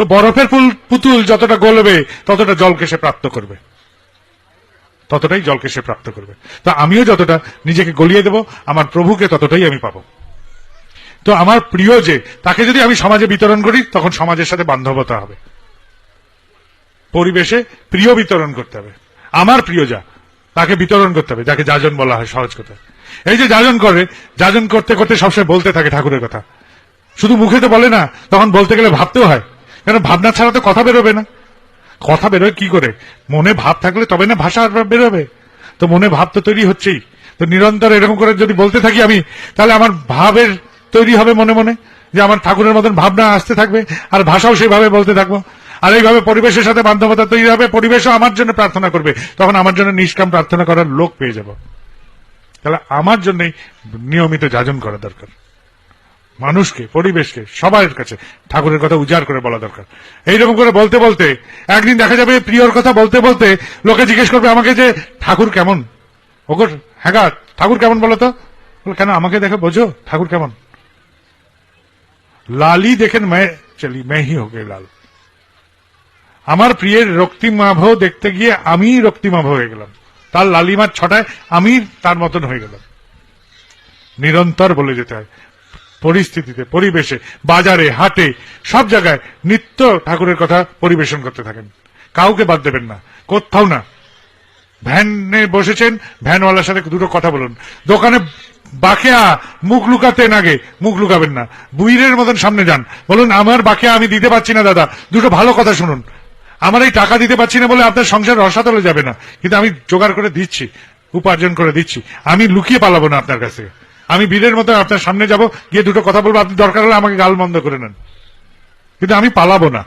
তো বরফের পুতুল যতটা গলবে, ততটা জলকে সে প্রাপ্ত করবে। ততটাই জলকে সে প্রাপ্ত করবে। তো আমিও যতটা নিজেকে গলিয়ে দেব, আমার প্রভুকে ততটাই আমি পাবো। তো আমার প্রিয় যে, তাকে যদি আমি সমাজে বিতরণ করি, তখন সমাজের সাথে বান্ধবতা হবে। পরিবেশে প্রিয় বিতরণ করতে হবে। আমার প্রিয় যা, তাকে বিতরণ করতে হবে, যাকে যাজন বলা হয় সহজ কথা। এই যে যাজন করে, যাজন করতে করতে সবসময় বলতে থাকে ঠাকুরের কথা। শুধু মুখে তো বলে না, তখন বলতে গেলে ভাবতেও হয়। কেন ভাবনা ছাড়া তো কথা বেরোবে না? কথা বেরোয় কি করে? মনে ভাব থাকলে তবে না ভাষা বেরোবে। তো মনে ভাব তো তৈরি হচ্ছেই। তো নিরন্তর এরকম করে যদি বলতে থাকি আমি, তাহলে আমার ভাবের তৈরি হবে মনে মনে, যে আমার ঠাকুরের মতন ভাবনা আসতে থাকবে, আর ভাষাও সেইভাবে বলতে থাকব। আর এইভাবে পরিবেশের সাথে বান্ধবতা তৈরি হবে, পরিবেশও আমার জন্য প্রার্থনা করবে। তখন আমার জন্য নিষ্কাম প্রার্থনা করার লোক পেয়ে যাব। তাহলে আমার জন্যই নিয়মিত যাজন করা দরকার। মানুষকে, পরিবেশকে সবার কাছে ঠাকুরের কথা উজাড় করে বলা দরকার। এইরকম করে বলতে বলতে, একদিন দেখা যাবে প্রিয়র কথা বলতে বলতে লোকে জিজ্ঞেস করবে আমাকে যে, ঠাকুর কেমন? ওগর হ্যাঁ ঠাকুর কেমন বলো তো? কেন আমাকে দেখে বোঝো, ঠাকুর কেমন? লালি দেখেন মে, চলি মেহি হোক লাল। আমার প্রিয়ের রক্তিমাভ দেখতে গিয়ে আমি রক্তিমাভ হয়ে গেলাম। তার লালিমার ছটায় আমি তার মতন হয়ে গেলাম। নিরন্তর বলে যেতে হয়। পরিস্থিতিতে, পরিবেশে, বাজারে, হাটে, সব জায়গায় নিত্য ঠাকুরের কথা পরিবেশন করতে থাকেন। কাউকে বাদ দেবেন না। কোথাও না। ভ্যানে বসেছেন, ভ্যানওয়ালার সাথে দুটো কথা বলুন। দোকানে বাকেয়া, মুখ লুকাতেন আগে, মুখ লুকাবেন না। বুইরের মতন সামনে যান। বলুন, আমার বাকেয়া আমি দিতে পারছি না, দাদা। দুটো ভালো কথা শুনুন। আমার এই টাকা দিতে পারছি না বলে আপনার সংসার রসাতলে যাবে না। কিন্তু আমি জোগাড় করে দিচ্ছি, উপার্জন করে দিচ্ছি। আমি লুকিয়ে পালাবো না আপনার কাছে। আমি বীরের মতো আপনার সামনে যাব, গিয়ে দুটো কথা বলব, আপনি দরকার হলে আমাকে গাল বন্ধ করে নেন। কিন্তু আমি পালাবো না।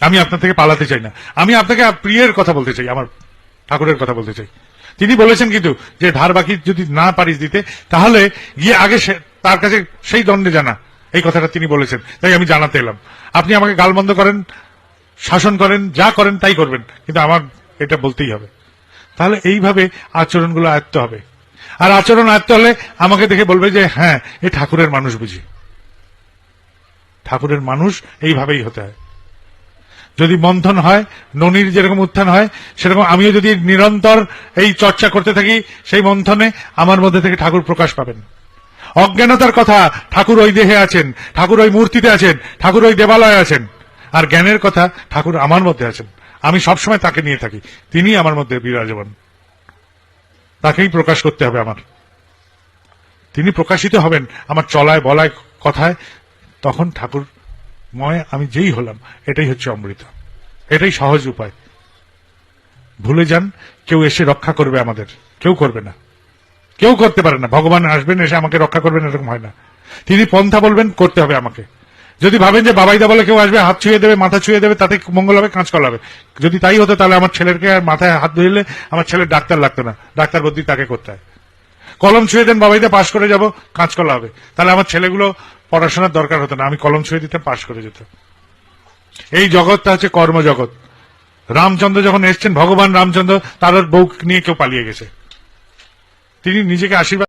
আমি আপনার থেকে পালাতে চাই না। আমি আপনাকে প্রিয়ের কথা বলতে চাই, আমার ঠাকুরের কথা বলতে চাই। তিনি বলেছেন কিন্তু যে ধার বাকি যদি না পারিস দিতে, তাহলে গিয়ে আগে তার কাছে সেই দণ্ডে জানা। এই কথাটা তিনি বলেছেন। তাই আমি জানাতে এলাম। আপনি আমাকে গালমন্দ করেন, শাসন করেন, যা করেন তাই করবেন। কিন্তু আমার এটা বলতেই হবে। তাহলে এইভাবে আচরণগুলো আয়ত্ত হবে। আর আচরণ আয়ত্ত হলে আমাকে দেখে বলবে যে হ্যাঁ এ ঠাকুরের মানুষ বুঝি। ঠাকুরের মানুষ এইভাবেই হতে হয়। যদি মন্থন হয়, ননির যেরকম উত্থান হয়, সেরকম আমিও যদি নিরন্তর এই চর্চা করতে থাকি, সেই মন্থনে আমার মধ্যে থেকে ঠাকুর প্রকাশ পাবেন। অজ্ঞানতার কথা, ঠাকুর ওই দেহে আছেন, ঠাকুর ওই মূর্তিতে আছেন, ঠাকুর ওই দেবালয়ে আছেন। আর জ্ঞানের কথা, ঠাকুর আমার মধ্যে আছেন। আমি সবসময় তাকে নিয়ে থাকি। তিনি আমার মধ্যে বিরাজমান। তাকেই প্রকাশ করতে হবে আমার। তিনি প্রকাশিত হবেন আমার চলায় বলায় কথায়, তখন ঠাকুর ময় আমি যেই হলাম, এটাই হচ্ছে অমৃত। এটাই সহজ উপায়। ভুলে যান, কেউ এসে রক্ষা করবে আমাদের, কেউ করবে না। কেউ করতে পারে না, ভগবান আসবেন, এসে আমাকে রক্ষা করবেন, এরকম হয় না। তিনি পন্থা বলবেন, করতে হবে আমাকে। যদি ভাবেন যে বাবাইদা বলে কেউ আসবে, হাত ছুঁয়ে দেবে, মাথা ছুঁয়ে দেবে, তাতে মঙ্গল হবে কাঁচকল হবে। যদি তাই হতো, তাহলে আমার ছেলেকে মাথায় হাত ধরলে আমার ছেলের ডাক্তার লাগতো না। ডাক্তার বদ্যি তাকে করতে হয়। কলম ছুঁয়ে দেন, বাবাই বাবাইদা পাশ করে যাব কাঁচকলা হবে। তাহলে আমার ছেলেগুলো পড়াশোনার দরকার হতো না। আমি কলম ছুঁয়ে দিতে পাশ করে যেত এই জগৎটা হচ্ছে কর্মজগৎ। রামচন্দ্র যখন এসছেন, ভগবান রামচন্দ্র তার বউ নিয়ে কেউ পালিয়ে গেছে। তিনি নিজেকে আশীর্বাদ